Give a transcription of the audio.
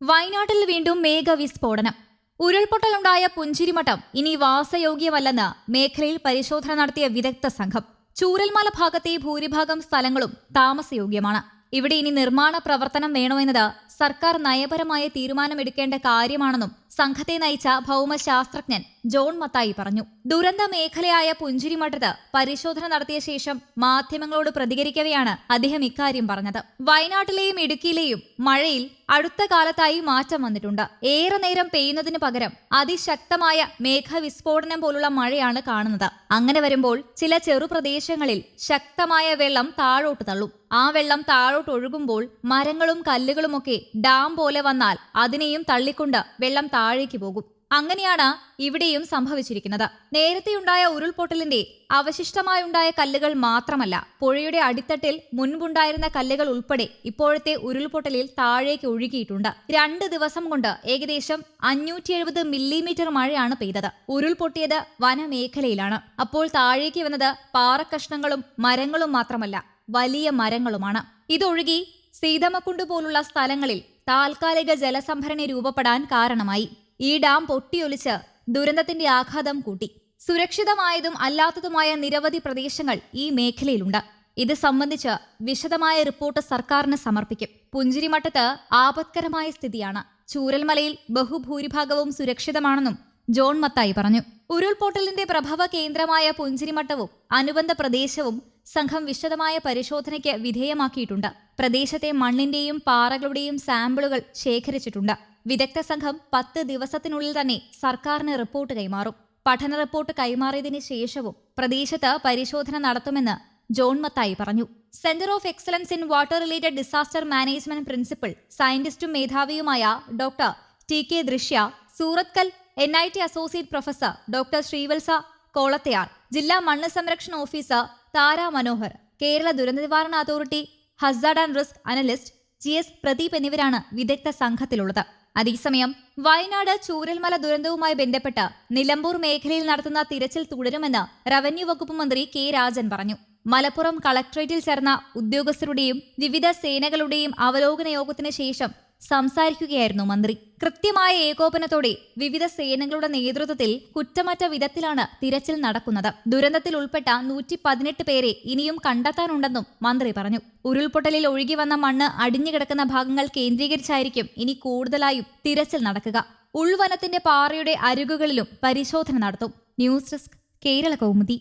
വയനാട്ടിൽ വീണ്ടും മേഘവിസ്ഫോടനം. ഉരുൾപൊട്ടലുണ്ടായ പുഞ്ചിരിമഠം ഇനി വാസയോഗ്യമല്ലെന്ന് മേഖലയിൽ പരിശോധന നടത്തിയ വിദഗ്ധ സംഘം. ചൂരൽമല ഭാഗത്തെ ഭൂരിഭാഗം സ്ഥലങ്ങളും താമസയോഗ്യമാണ്. ഇവിടെ ഇനി നിർമ്മാണ പ്രവർത്തനം വേണമെന്നത് സർക്കാർ നയപരമായ തീരുമാനമെടുക്കേണ്ട കാര്യമാണെന്നും സംഘത്തെ നയിച്ച ഭൗമശാസ്ത്രജ്ഞൻ ജോൺ മത്തായി പറഞ്ഞു. ദുരന്ത മേഖലയായ പുഞ്ചിരിമഠത്ത് പരിശോധന നടത്തിയ ശേഷം മാധ്യമങ്ങളോട് പ്രതികരിക്കവെയാണ് അദ്ദേഹം ഇക്കാര്യം പറഞ്ഞത്. വയനാട്ടിലെയും ഇടുക്കിയിലെയും മഴയിൽ അടുത്ത കാലത്തായി മാറ്റം വന്നിട്ടുണ്ട്. ഏറെ നേരം പെയ്യുന്നതിന് പകരം അതിശക്തമായ മേഘവിസ്ഫോടനം പോലുള്ള മഴയാണ് കാണുന്നത്. അങ്ങനെ വരുമ്പോൾ ചില ചെറുപ്രദേശങ്ങളിൽ ശക്തമായ വെള്ളം താഴോട്ട് തള്ളും. ആ വെള്ളം താഴോട്ട് ഒഴുകുമ്പോൾ മരങ്ങളും കല്ലുകളുമൊക്കെ ഡാം പോലെ വന്നാൽ അതിനെയും തള്ളിക്കൊണ്ട് വെള്ളം താഴേക്ക് പോകും. അങ്ങനെയാണ് ഇവിടെയും സംഭവിച്ചിരിക്കുന്നത്. നേരത്തെയുണ്ടായ ഉരുൾപൊട്ടലിന്റെ അവശിഷ്ടമായുണ്ടായ കല്ലുകൾ മാത്രമല്ല പുഴയുടെ അടിത്തട്ടിൽ മുൻപുണ്ടായിരുന്ന കല്ലുകൾ ഉൾപ്പെടെ ഇപ്പോഴത്തെ ഉരുൾപൊട്ടലിൽ താഴേക്ക് ഒഴുകിയിട്ടുണ്ട്. രണ്ട് ദിവസം കൊണ്ട് ഏകദേശം അഞ്ഞൂറ്റി എഴുപത് മില്ലിമീറ്റർ മഴയാണ് പെയ്തത്. ഉരുൾപൊട്ടിയത് വനമേഖലയിലാണ്. അപ്പോൾ താഴേക്ക് വന്നത് പാറക്കഷ്ണങ്ങളും മരങ്ങളും മാത്രമല്ല വലിയ മരങ്ങളുമാണ്. ഇതൊഴുകി സീതമക്കുണ്ട് പോലുള്ള സ്ഥലങ്ങളിൽ താൽക്കാലിക ജലസംഭരണി രൂപപ്പെടാൻ കാരണമായി. ഈ ഡാം പൊട്ടിയൊലിച്ച് ദുരന്തത്തിന്റെ ആഘാതം കൂട്ടി. സുരക്ഷിതമായതും അല്ലാത്തതുമായ നിരവധി പ്രദേശങ്ങൾ ഈ മേഖലയിലുണ്ട്. ഇത് സംബന്ധിച്ച് വിശദമായ റിപ്പോർട്ട് സർക്കാരിന് സമർപ്പിക്കും. പുഞ്ചിരിമട്ടത്ത് ആപത്കരമായ സ്ഥിതിയാണ്. ചൂരൽമലയിൽ ബഹുഭൂരിഭാഗവും സുരക്ഷിതമാണെന്നും ജോൺ മത്തായി പറഞ്ഞു. ഉരുൾപൊട്ടലിന്റെ പ്രഭവ കേന്ദ്രമായ പുഞ്ചിരിമട്ടവും അനുബന്ധ പ്രദേശവും സംഘം വിശദമായ പരിശോധനയ്ക്ക് വിധേയമാക്കിയിട്ടുണ്ട്. പ്രദേശത്തെ മണ്ണിന്റെയും പാറകളുടെയും സാമ്പിളുകൾ ശേഖരിച്ചിട്ടുണ്ട്. വിദഗ്ധ സംഘം പത്ത് ദിവസത്തിനുള്ളിൽ തന്നെ സർക്കാരിന് റിപ്പോർട്ട് കൈമാറും. പഠന റിപ്പോർട്ട് കൈമാറിയതിന് ശേഷവും പ്രദേശത്ത് പരിശോധന നടത്തുമെന്ന് ജോൺ മത്തായി പറഞ്ഞു. Centre of excellence in water related disaster management principal സയന്റിസ്റ്റും മേധാവിയുമായ doctor T K Drishya Surathkal N I T associate professor doctor Srivatsa Kolathayar ജില്ലാ മണ്ണ് സംരക്ഷണ ഓഫീസർ താര മനോഹർ കേരള ദുരന്ത നിവാരണ authority hazard and risk analyst G S Pradeep എന്നിവരാണ് വിദഗ്ധ സംഘത്തിലുള്ളത്. അതേസമയം വയനാട് ചൂരൽമല ദുരന്തവുമായി ബന്ധപ്പെട്ട് നിലമ്പൂർ മേഖലയിൽ നടത്തുന്ന തിരച്ചിൽ തുടരുമെന്ന് റവന്യൂ വകുപ്പ് മന്ത്രി കെ രാജൻ പറഞ്ഞു. മലപ്പുറം കളക്ടറേറ്റിൽ ചേർന്ന ഉദ്യോഗസ്ഥരുടെയും വിവിധ സേനകളുടെയും അവലോകന യോഗത്തിന് ശേഷം സംസാരിക്കുകയായിരുന്നു മന്ത്രി. കൃത്യമായ ഏകോപനത്തോടെ വിവിധ സേനകളുടെ നേതൃത്വത്തിൽ കുറ്റമറ്റ വിധത്തിലാണ് തിരച്ചിൽ നടക്കുന്നത്. ദുരന്തത്തിൽ ഉൾപ്പെട്ട നൂറ്റി പതിനെട്ട് പേരെ ഇനിയും കണ്ടെത്താനുണ്ടെന്നും മന്ത്രി പറഞ്ഞു. ഉരുൾപൊട്ടലിൽ ഒഴുകി വന്ന മണ്ണ് അടിഞ്ഞുകിടക്കുന്ന ഭാഗങ്ങൾ കേന്ദ്രീകരിച്ചായിരിക്കും ഇനി കൂടുതലായും തിരച്ചിൽ നടക്കുക. ഉൾവനത്തിന്റെ പാറയുടെ അരുകുകളിലും പരിശോധന നടത്തും. News desk Kerala Kaumudi